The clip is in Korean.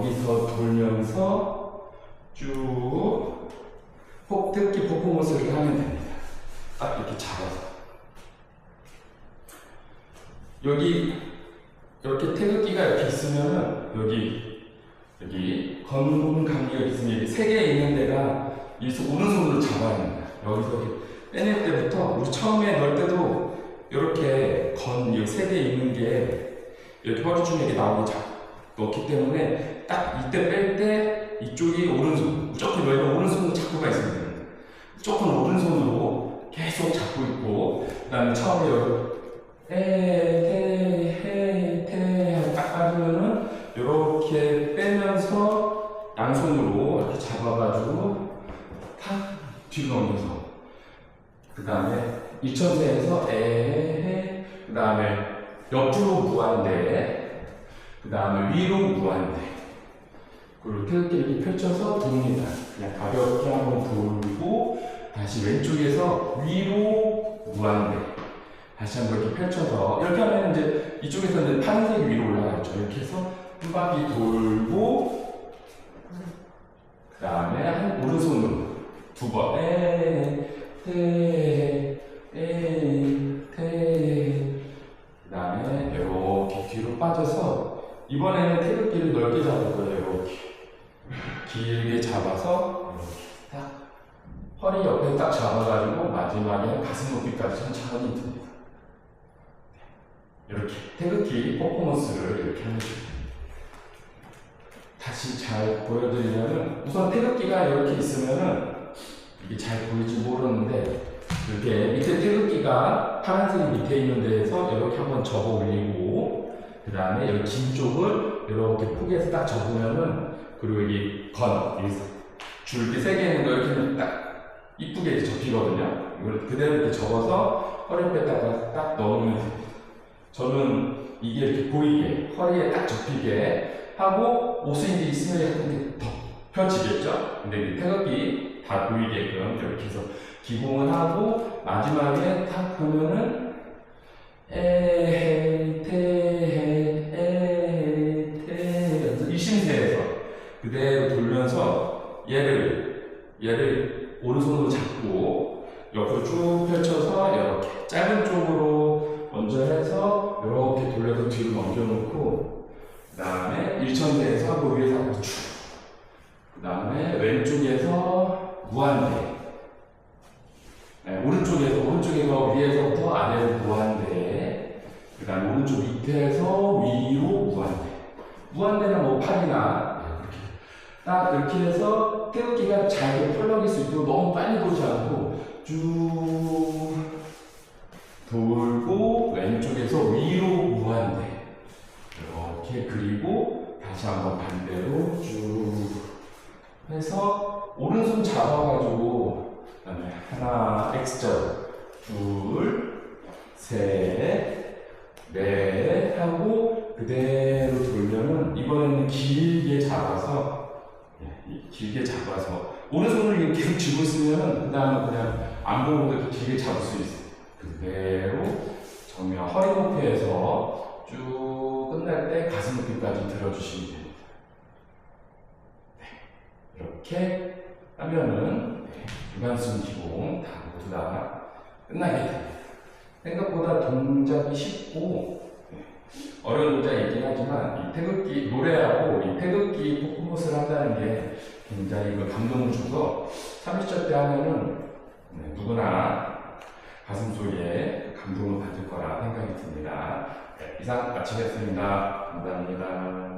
여기서 돌면서 쭉 폭뜯기 퍼포먼스를 하면 됩니다. 딱 이렇게 잡아서. 여기 이렇게 태극기가 이렇게 있으면은 여기 여기 건문 감기가 있으면 여기 세 개 있는 데가 이 오른손으로 잡아야 됩니다. 여기서 이렇게 빼낼 때부터 우리 처음에 넣을 때도 이렇게 건이세 개 있는 게 이렇게 허리 중에 이렇게 나오게 잡 넣기 때문에 딱 이때 뺄 때 이쪽이 오른손 무조건 여기가 오른손으로 잡고 가 있으면 됩니다. 무조건 오른손으로 계속 잡고 있고 그 다음에 처음에 여기 에테헤테 하고 딱 빠지면은 이렇게 빼면서 양손으로 이렇게 잡아가지고 탁 뒤로 넘겨서 그 다음에 이천세에서 에헤 그 다음에 옆으로 무한대 그 다음에 위로 무한대 태극기 이렇게 펼쳐서 돕니다 그냥 가볍게 한번 돌고 다시 왼쪽에서 위로 무한대 다시 한번 이렇게 펼쳐서 이렇게 하면 이제 이쪽에서는 파란색이 위로 올라가죠 이렇게 해서 한 바퀴 돌고 그 다음에 한 오른손으로 두 번. 에, 테, 에, 테. 그 다음에 이렇게 뒤로 빠져서 이번에는 태극기를 넓게 잡을 거예요. 길게 잡아서 이렇게 딱 허리 옆에 딱 잡아가지고 마지막에 가슴 높이까지 천천히 듭니다. 이렇게 태극기 퍼포먼스를 이렇게 하는 거예요. 다시 잘 보여드리려면 우선 태극기가 이렇게 있으면은 이게 잘 보일지 모르는데 이렇게 밑에 태극기가 파란색이 밑에 있는 데에서 이렇게 한번 접어 올리고 그 다음에 여기 긴 쪽을 이렇게 포개서 딱 접으면은 그리고 여기 건 여기 줄기 세 개 있는 거 이렇게 딱 이쁘게 접히거든요. 이걸 그대로 이렇게 접어서 허리뼈에다가 딱 넣으면 됩니다. 저는 이게 이렇게 보이게 허리에 딱 접히게 하고 옷이 이제 있으면 이렇게 더 펼치겠죠? 근데 이 태극기 다 보이게끔 이렇게 해서 기공을 하고 마지막에 탁 보면은 에 얘를 얘를 오른손으로 잡고 옆으로 쭉 펼쳐서 이렇게 짧은 쪽으로 먼저 해서 이렇게 돌려서 뒤로 넘겨놓고 그 다음에 일천대에서 하고 위에서 하고 쭉그 다음에 왼쪽에서 무한대. 네, 오른쪽에서, 오른쪽에서 위에서부터 아래로 무한대. 그 다음에 오른쪽 밑에서 위로 무한대. 무한대는 뭐 팔이나. 딱 이렇게 해서 태극기가 잘 펄럭일 수 있도록 너무 빨리 돌지 않고 쭉 돌고 왼쪽에서 위로 무한대. 이렇게 그리고 다시 한번 반대로 쭉 해서 오른손 잡아가지고 그다음에 하나 X자 둘셋넷 하고 그대로 돌면은 이번에는 길게 잡아서 길게 잡아서 오른손을 계속 쥐고 있으면은 그 다음에 그냥 안 보고도 이렇게 길게 잡을 수 있어요. 그대로 정면 허리 높이에서 쭉 끝날 때 가슴 높이까지 들어주시면 됩니다. 이렇게 하면은 네, 유관순 기공 다 모두 다 끝나게 됩니다. 생각보다 동작이 쉽고 네, 어려운 동작이긴 하지만 이 태극기 노래하고 이 태극기 퍼포먼스를 한다는 게 굉장히 그 감동을 줘서 30절 때 하면은 네, 누구나 가슴 속에 감동을 받을 거라 생각이 듭니다. 네, 이상 마치겠습니다. 감사합니다.